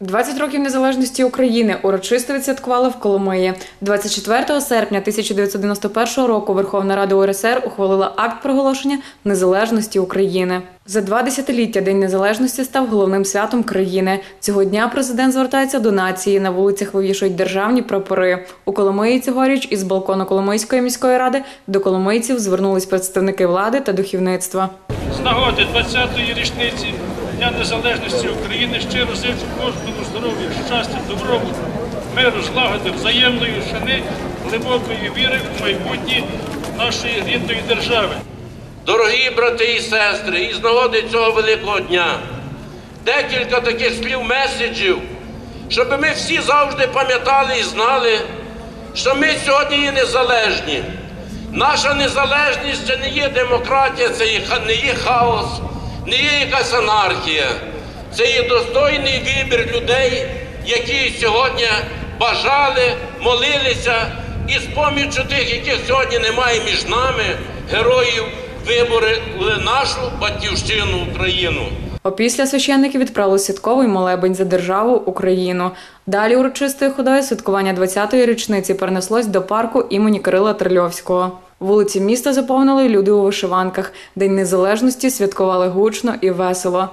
20 років незалежності України урочисто відсвяткували в Коломиї. 24 серпня 1991 року Верховна Рада УРСР ухвалила акт проголошення незалежності України. За два десятиліття День Незалежності став головним святом країни. Цього дня президент звертається до нації. На вулицях вивішують державні прапори. У Коломиї цьогоріч із балкону Коломийської міської ради до коломийців звернулись представники влади та духовництва. З нагоди 20-ї річниці Дня Незалежності України щиро зичу кожному здоров'я, щастя, добробуту, миру, злагоди, взаємної шани, глибокої віри в майбутнє нашої рідної держави. Дорогі брати і сестри, із нагоди цього великого дня декілька таких слів меседжів, щоб ми всі завжди пам'ятали і знали, що ми сьогодні є незалежні. Наша незалежність це не є демократія, це не є хаос, не є якась анархія. Це є достойний вибір людей, які сьогодні бажали, молилися і з поміччю тих, яких сьогодні немає між нами, героїв, виборили нашу батьківщину Україну. Опісля священники відправили святковий молебень за державу Україну. Далі урочистою ходою святкування 20-ї річниці перенеслось до парку імені Кирила Трильовського. Вулиці міста заповнили люди у вишиванках. День незалежності святкували гучно і весело.